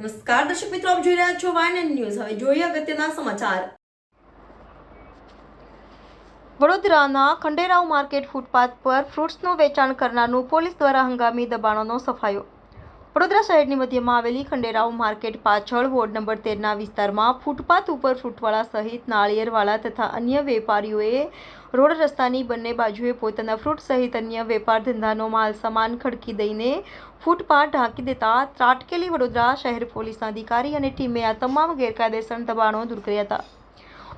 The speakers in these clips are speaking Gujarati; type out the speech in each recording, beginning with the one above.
નમસ્કાર, દર્શક મિત્રો, આપ જોઈ રહ્યા છો વાયન ન્યૂઝ. હવે જોઈએ અગત્યના સમાચાર. વડોદરાના ખંડેરાવ માર્કેટ ફૂટપાથ પર ફ્રૂટ્સનું વેચાણ કરનારનું પોલીસ દ્વારા હંગામી દબાણોનો સફાયો. વડોદરા શહેરની મધ્યમાં આવેલી ખંડેરાવ માર્કેટ પાછળ વોર્ડ નંબર તેરના વિસ્તારમાં ફૂટપાથ ઉપર ફ્રૂટવાળા સહિત નાળિયેરવાળા તથા અન્ય વેપારીઓએ રોડ રસ્તાની બંને બાજુએ પોતાના ફ્રૂટ સહિત અન્ય વેપાર ધંધાનો માલ સામાન ખડકી દઈને ફૂટપાથ ઢાંકી દેતા ત્રાટકેલી વડોદરા શહેર પોલીસના અધિકારી અને ટીમે આ તમામ ગેરકાયદેસર દબાણો દૂર કર્યા હતા.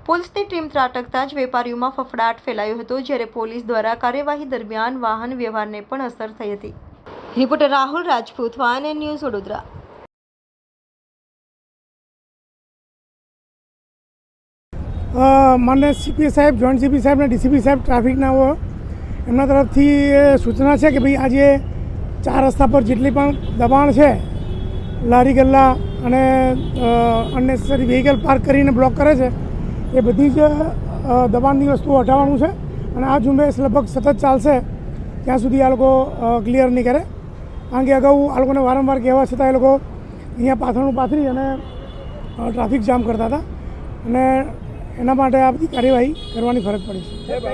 પોલીસની ટીમ ત્રાટકતા જ વેપારીઓમાં ફફડાટ ફેલાયો હતો, જ્યારે પોલીસ દ્વારા કાર્યવાહી દરમિયાન વાહન વ્યવહારને પણ અસર થઈ હતી. રિપોર્ટર રાહુલ રાજપૂત વાન ન્યૂઝ વડોદરા. અ, માન્ય સીપી સાહેબ જોઈન્ટ સીપી સાહેબ અને ડીસીપી સાહેબ ટ્રાફિકના એમના તરફથી સૂચના છે કે ભાઈ આજે ચાર રસ્તા પર જેટલી પણ દબાણ છે લારી ગલ્લા અને અનનેસેસરી વ્હીકલ પાર્ક કરીને બ્લોક કરે છે એ બધી જ દબાણની વસ્તુઓ હટાવવાનું છે અને આ ઝુંબેશ લગભગ સતત ચાલશે ત્યાં સુધી આ લોકો ક્લિયર નહીં કરે. કારણ કે અગાઉ આ લોકોને વારંવાર કહેવા છતાં એ લોકો અહીંયા પાથરણું પાથરી અને ટ્રાફિક જામ કરતા હતા. અને એના માટે આ બધી કાર્યવાહી કરવાની ફરજ પડી છે. સાહેબ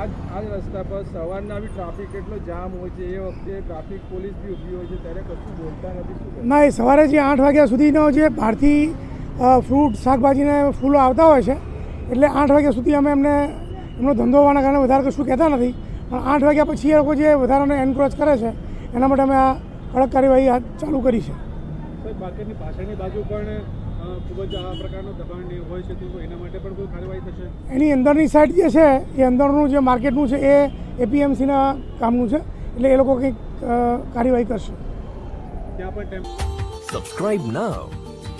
આ આ રસ્તા પર સવારના બી ટ્રાફિક એટલો જામ હોય છે એ વખતે ટ્રાફિક પોલીસ બી ઊભી હોય છે ત્યારે કશું બોલતા નથી ના એ સવારે જે આઠ વાગ્યા સુધીનો જે બહારથી ફ્રૂટ શાકભાજીને ફૂલો આવતા હોય છે એટલે આઠ વાગ્યા સુધી અમે એમને એમનો ધંધો હોવાના કારણે વધારે કશું કહેતા નથી. પણ આઠ વાગ્યા પછી એ લોકો જે વધારાને એન્ક્રોચ કરે છે એના માટે અમે આ કડક કાર્યવાહી હાથ ચાલુ કરી છે બાકીની પાછળની બાજુ પણ ખૂબ જ આ પ્રકારનું દબાણ હોય છે તો એના માટે પણ કોઈ કાર્યવાહી થશે એની અંદરની સાઈડ જે છે એ અંદરનું જે માર્કેટનું છે એ એપીએમસીના કામનું છે એટલે એ લોકો કંઈક કાર્યવાહી કરશે ત્યાં પણ temp press now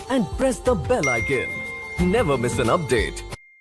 and press the bell icon. Never miss an update.